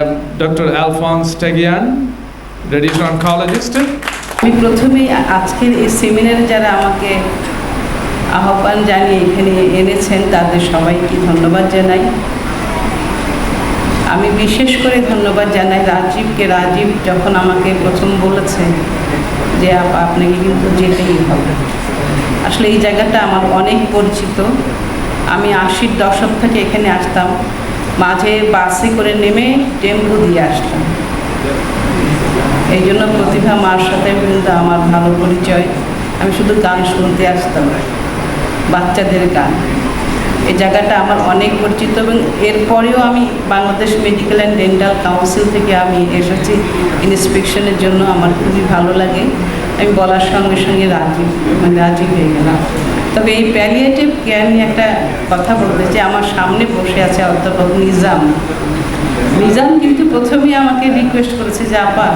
Dr. Alphonse Tegian, radiation oncologist. আমি প্রথমেই আজকের এই সেমিনারে যারা আমাকে আহ্বান জানিয়ে এখানে এনেছেন তাদের সবাইকে ধন্যবাদ জানাই আমি বিশেষ করে ধন্যবাদ জানাই রাজীবকে রাজীব যখন আমাকে প্রথম বলেছে যে আপা আপনাকে কিন্তু যেতেই হবে আসলে এই জায়গাটা আমার অনেক পরিচিত আমি আশির দশক থেকে এখানে আসতাম মাঝে বাসে করে নেমে টেম্পু দিয়ে আসলাম। এই জন্য প্রতিভা মার সাথে কিন্তু আমার ভালো পরিচয়। আমি শুধু গান শুনতে আসতাম বাচ্চাদের গান। এই জায়গাটা আমার অনেক পরিচিত এবং এরপরেও আমি Bangladesh medical and dental council থেকে আমি এসেছি। ইন্সপেকশনের জন্য আমার খুবই ভালো লাগে। আমি বলার সঙ্গে সঙ্গে রাজি মানে রাজি হয়ে গেলাম। তবে এই প্যালিয়েটিভ কেয়ার নিয়ে একটা কথা বলতে যে আমার সামনে বসে আছে অধ্যাপক নিজাম। নিজাম কিন্তু প্রথমেই আমাকে রিকোয়েস্ট করেছে যে, আপা,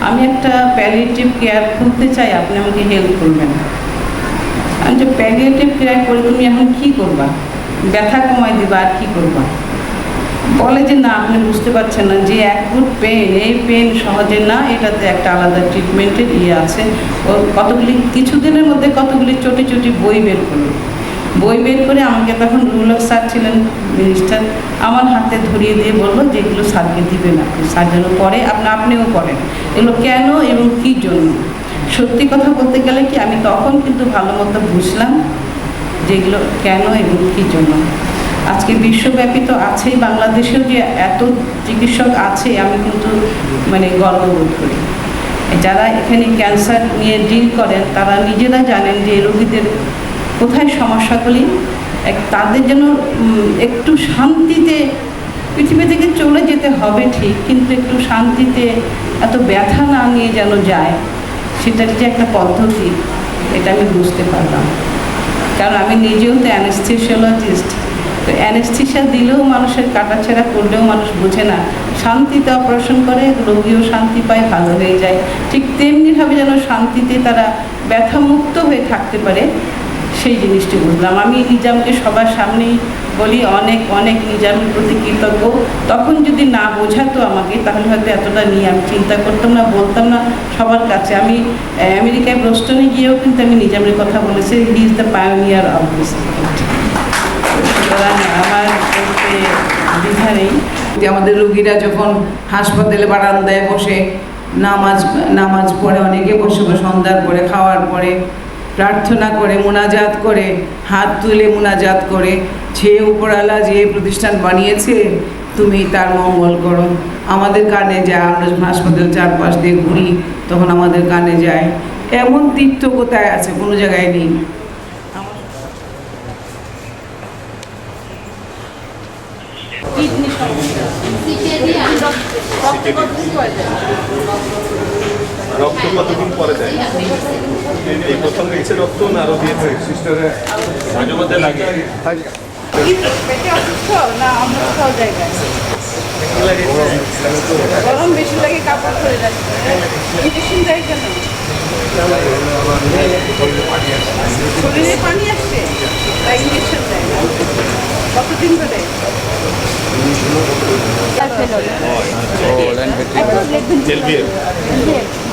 আমি একটা প্যালিয়েটিভ কেয়ার খুলতে চাই। আপনি আমাকে হেল্প করবেন। আমি যে প্যালিয়েটিভ কেয়ার করে তুমি এখন কী করবা? ব্যথা কমাই দিবা আর কী করবা? বলে যে না আপনি বুঝতে পারছেন না যে অ্যাকুট পেন এই পেন সহজে না, এটাতে একটা আলাদা ট্রিটমেন্টের ইয়ে আছে। ও কতগুলি, কিছুদিনের মধ্যে কতগুলি চটি চটি বই বের করল। বই বের করে আমাকে তখন রুলক স্যার ছিলেন মিনিস্টার আমার হাতে ধরিয়ে দিয়ে বলল যে এগুলো স্যারকে দিবেন আপনি। স্যার যেন আপনি, আপনিও পড়েন। এগুলো কেন এবং কী জন্য? সত্যি কথা বলতে গেলে কি আমি তখন কিন্তু ভালো মতো বুঝলাম যেগুলো কেন এবং কী জন্য। আজকে বিশ্বব্যাপী তো আছেই, বাংলাদেশেও যে এত চিকিৎসক আছে, আমি কিন্তু মানে গর্ববোধ করি। যারা এখানে ক্যান্সার নিয়ে ডিল করেন, তারা নিজেরা জানেন যে রোগীদের কোথায় সমস্যাগুলি তাদের যেন একটু শান্তিতে পৃথিবী থেকে চলে যেতে হবে ঠিক, কিন্তু একটু শান্তিতে এত ব্যথা না নিয়ে যেন যায় সেটার যে একটা পদ্ধতি, এটা আমি বুঝতে পারলাম। কারণ আমি নিজেও তো অ্যানেস্থেসিওলজিস্ট তো অ্যানেস্থিসিয়া দিলেও মানুষের কাটাছেড়া করলেও মানুষ বোঝে না। শান্তিতে অপারেশন করে, রোগীও শান্তি পায়, ভালো হয়ে যায়। ঠিক তেমনিভাবে যেন শান্তিতে তারা ব্যথামুক্ত হয়ে থাকতে পারে, সেই জিনিসটি বুঝলাম। আমি নিজামকে সবার সামনেই বলি, অনেক অনেক নিজামের প্রতি কৃতজ্ঞ। তখন যদি না বোঝাতো আমাকে, তাহলে হয়তো এতটা নিয়ে আমি চিন্তা করতাম না, বলতাম না সবার কাছে। আমি আমেরিকায় বোস্টনে গিয়েও কিন্তু আমি নিজামের কথা বলেছি he is the pioneer of this যে আমাদের রুগীরা যখন হাসপাতালে বারান্দায় বসে নামাজ নামাজ পড়ে, অনেকে বসে সন্ধ্যার পরে, খাওয়ার পরে, প্রার্থনা করে, মোনাজাত করে, হাত তুলে মোনাজাত করে, যে উপরালা যে প্রতিষ্ঠান বানিয়েছে, তুমি তার মঙ্গল করো। আমাদের কানে যায়, আমরা যখন হাসপাতাল চারপাশ দিয়ে ঘুরি, তখন আমাদের কানে যায়। এমন তীর্থ কোথায় আছে, কোনো জায়গায় নেই। রক্ত কতদিন পরে দেয় এই প্রথম দিচ্ছে রক্ত না আরও দিয়েছে সিস্টারে মাঝে মধ্যে লাগে পেটে অসুস্থ না অন্য কোথাও জায়গায় গরম বেশি লাগে কাপড় ধরে যাচ্ছে ইঞ্জেকশন দেয় কেন শরীরে পানি আসছে তাই ইঞ্জেকশন দেয় কতদিন ধরে Gold and Betty. Jelbir.